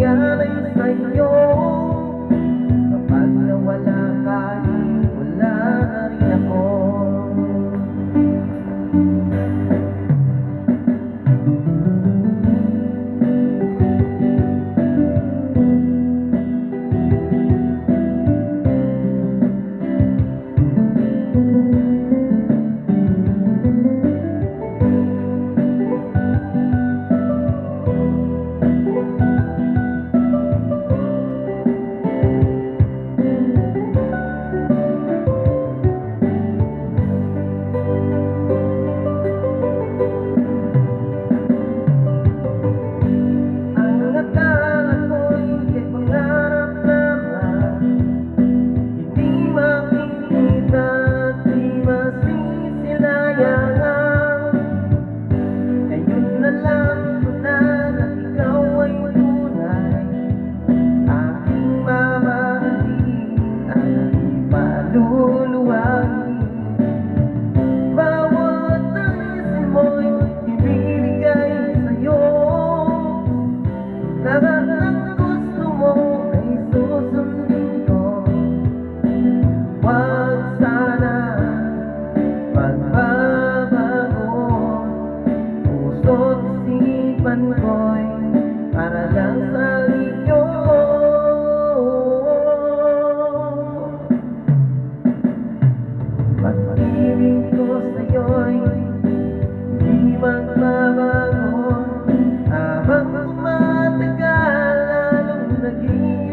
yan ay sa'yo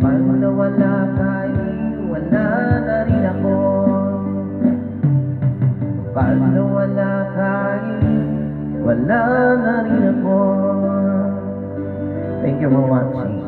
Pag nawala kayo, wala na rin ako. Pag nawala kayo, wala na rin ako. Thank you for watching.